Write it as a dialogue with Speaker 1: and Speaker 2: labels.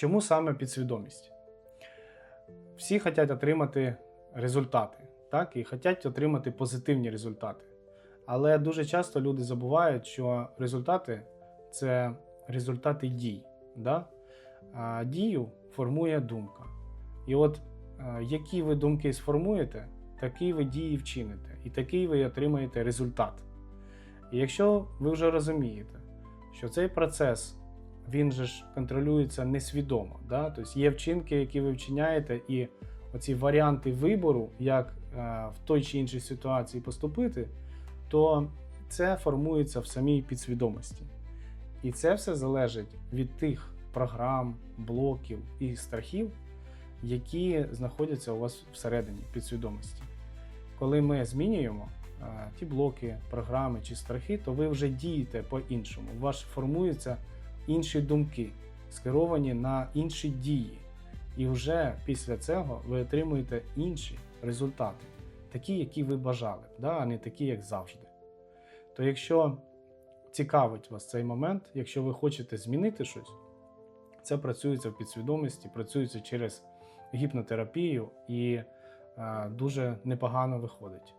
Speaker 1: Чому саме підсвідомість? Всі хочуть отримати результати, так? І хочуть отримати позитивні результати. Але дуже часто люди забувають, що результати це результати дій. Да? А дію формує думка. І от е, які ви думки сформуєте, такі ви дії вчините, і такий ви отримаєте результат. І якщо ви вже розумієте, що цей процес він же ж контролюється несвідомо, да? тобто є вчинки, які ви вчиняєте, і оці варіанти вибору, як е, в той чи іншій ситуації поступити, то це формується в самій підсвідомості. І це все залежить від тих програм, блоків і страхів, які знаходяться у вас всередині підсвідомості. Коли ми змінюємо е, ті блоки, програми чи страхи, то ви вже дієте по-іншому. У вас формуються інші думки, скеровані на інші дії. І вже після цього ви отримуєте інші результати, такі, які ви бажали, да? а не такі, як завжди. То якщо цікавить вас цей момент, якщо ви хочете змінити щось, це працюється в підсвідомості, працюється через гіпнотерапію і е, дуже непогано виходить.